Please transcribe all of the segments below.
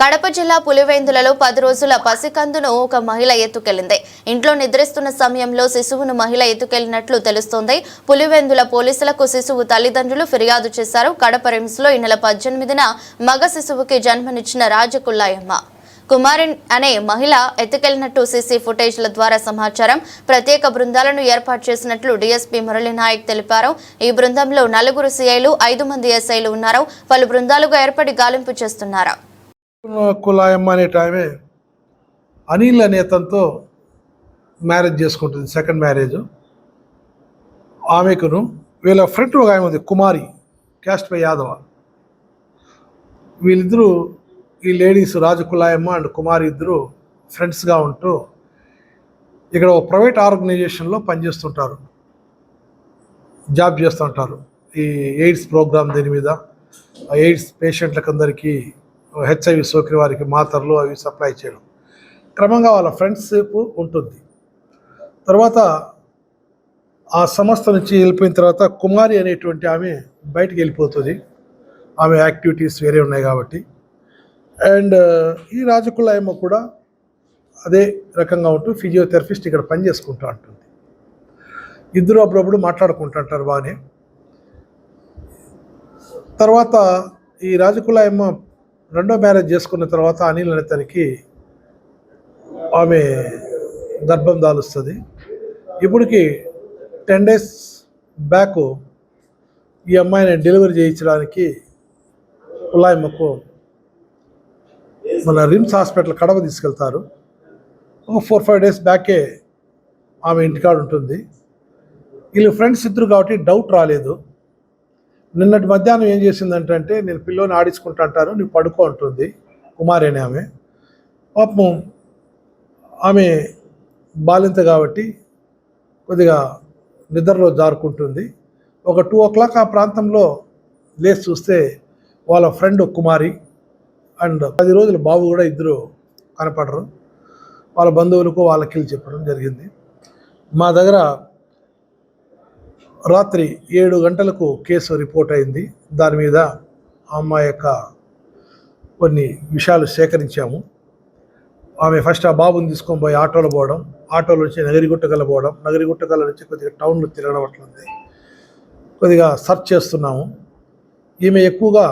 కడప జిల్లా పులివెందులలో పది రోజుల పసికందును ఒక మహిళ ఎత్తుకెళ్ళింది ఇంట్లో నిద్రిస్తున్న సమయంలో శిశువును మహిళ ఎత్తుకెళ్ళినట్లు తెలుస్తోంది. పులివెందుల పోలీసులకు శిశువు తల్లిదండ్రులు ఫిర్యాదు చేశారు. కడప రిమ్స్లో ఈ నెల పద్దెనిమిదిన మగ శిశువుకి జన్మనిచ్చిన రాజకుల్లాయమ్మ. కుమారిన్ అనే మహిళ ఎత్తుకెళ్ళినట్టు సీసీ ఫుటేజ్ల ద్వారా సమాచారం. ప్రత్యేక బృందాలను ఏర్పాటు చేసినట్లు డీఎస్పీ మురళీనాయక్ తెలిపారు. ఈ బృందంలో నలుగురు సీఐలు ఐదు మంది ఎస్ఐలు ఉన్నారు. పలు బృందాలుగా ఏర్పడి గాలింపు చేస్తున్నారు. కులాయమ్మ అనే ఆమె అనిల్ అనే అతనితో మ్యారేజ్ చేసుకుంటుంది సెకండ్ మ్యారేజ్ ఆమెకును వీళ్ళ ఫ్రెండ్ ఒక ఆమె ఉంది కుమారి క్యాస్ట్ పై యాదవ. వీళ్ళిద్దరూ ఈ లేడీస్ రాజు కులాయమ్మ అండ్ కుమారి ఇద్దరు ఫ్రెండ్స్గా ఉంటూ ఇక్కడ ఒక ప్రైవేట్ ఆర్గనైజేషన్లో పనిచేస్తుంటారు. జాబ్ చేస్తుంటారు. ఈ ఎయిడ్స్ ప్రోగ్రామ్ దీని మీద ఆ ఎయిడ్స్ పేషెంట్లకు అందరికీ హెచ్ఐవి సోకిన వారికి మాత్రలు అవి సప్లై చేయడం. క్రమంగా వాళ్ళ ఫ్రెండ్షిప్ ఉంటుంది. తర్వాత ఆ సంస్థ నుంచి వెళ్ళిపోయిన తర్వాత కుమారి అనేటువంటి ఆమె బయటికి వెళ్ళిపోతుంది. ఆమె యాక్టివిటీస్ వేరే ఉన్నాయి కాబట్టి. అండ్ ఈ రాజకులాయమ్మ కూడా అదే రకంగా ఉంటూ ఫిజియోథెరపిస్ట్ ఇక్కడ పని చేసుకుంటూ ఉంటుంది. ఇద్దరు అప్పుడప్పుడు మాట్లాడుకుంటుంటారు బాగానే. తర్వాత ఈ రాజకులాయమ్మ రెండో మ్యారేజ్ చేసుకున్న తర్వాత అనిల్ అనే తనకి ఆమె గర్భం దాలుస్తుంది. ఇప్పటికి టెన్ డేస్ బ్యాక్ ఈ అమ్మాయిని డెలివరీ చేయించడానికి కులాయమ్మకు మన రిమ్స్ హాస్పిటల్ కడప తీసుకెళ్తారు. ఒక ఫోర్ ఫైవ్ డేస్ బ్యాకే ఆమె ఇంటికాడ ఉంటుంది. వీళ్ళు ఫ్రెండ్స్ ఇద్దరు కాబట్టి డౌట్ రాలేదు. నిన్నటి మధ్యాహ్నం ఏం చేసిందంటే అంటే నేను పిల్లోని ఆడించుకుంటా అంటాను నువ్వు పడుకో అంటుంది కుమారేనే ఆమె. పాపం ఆమె బాలింత కాబట్టి కొద్దిగా నిద్రలో జారుకుంటుంది. ఒక టూ ఓ క్లాక్ ఆ ప్రాంతంలో లేచి చూస్తే వాళ్ళ ఫ్రెండ్ కుమారి అండ్ పది రోజుల బాబు కూడా ఇద్దరు కనపడరు. వాళ్ళ బంధువులకు వాళ్ళకి చెప్పడం జరిగింది. మా దగ్గర రాత్రి ఏడు గంటలకు కేసు రిపోర్ట్ అయింది. దాని మీద అమ్మాయి యొక్క కొన్ని విషయాలు సేకరించాము. ఆమె ఫస్ట్ ఆ బాబుని తీసుకొని పోయి ఆటోలో పోవడం ఆటోలో నుంచి నగరిగుట్టగల పోవడం నగరిగుట్టకల నుంచి కొద్దిగా టౌన్లో తిరగడం అట్లుంది. కొద్దిగా సర్చ్ చేస్తున్నాము. ఈమె ఎక్కువగా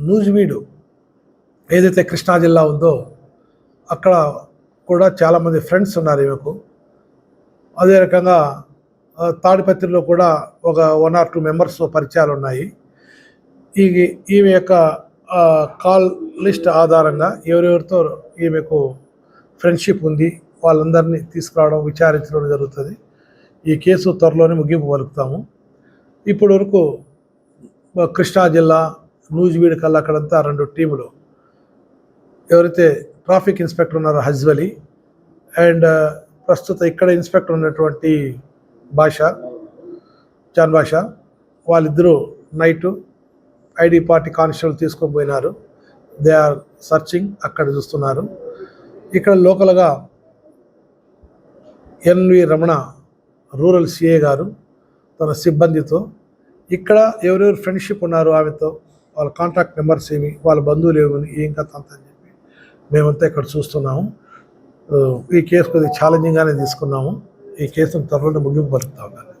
నూజివీడు ఏదైతే కృష్ణా జిల్లా ఉందో అక్కడ కూడా చాలామంది ఫ్రెండ్స్ ఉన్నారు ఈమెకు. అదే రకంగా తాడిపత్రిలో కూడా ఒక వన్ ఆర్ టూ మెంబర్స్ పరిచయాలు ఉన్నాయి. ఈ ఈమె యొక్క కాల్ లిస్ట్ ఆధారంగా ఎవరెవరితో ఈమెకు ఫ్రెండ్షిప్ ఉంది వాళ్ళందరినీ తీసుకురావడం విచారించడం జరుగుతుంది. ఈ కేసు త్వరలోనే ముగింపు పలుకుతాము. ఇప్పటి వరకు కృష్ణా జిల్లా నూజివీడు కల్లా అక్కడంతా రెండు టీములు. ఎవరైతే ట్రాఫిక్ ఇన్స్పెక్టర్ ఉన్నారో హజ్వలి అండ్ ప్రస్తుత ఇక్కడ ఇన్స్పెక్టర్ ఉన్నటువంటి భాష జాన్ భాష. వాళ్ళిద్దరూ నైటు ఐడి పార్టీ కానిస్టేబుల్ తీసుకొని పోయినారు. దే ఆర్ సర్చింగ్ అక్కడ చూస్తున్నారు. ఇక్కడ లోకల్గా ఎన్వి రమణ రూరల్ సిఏ గారు తన సిబ్బందితో ఇక్కడ ఎవరెవరు ఫ్రెండ్షిప్ ఉన్నారు ఆమెతో వాళ్ళ కాంటాక్ట్ నెంబర్స్ ఏమి వాళ్ళ బంధువులు ఏమి ఏం కథ అంత అని చెప్పి మేమంతా ఇక్కడ చూస్తున్నాము. ఈ కేసు కొద్దిగా ఛాలెంజింగ్గానే తీసుకున్నాము. ಈ ಕೇಸಿನ ತರಲು ಮುಗಿದು ಬರುತ್ತೆ ಅವಾಗ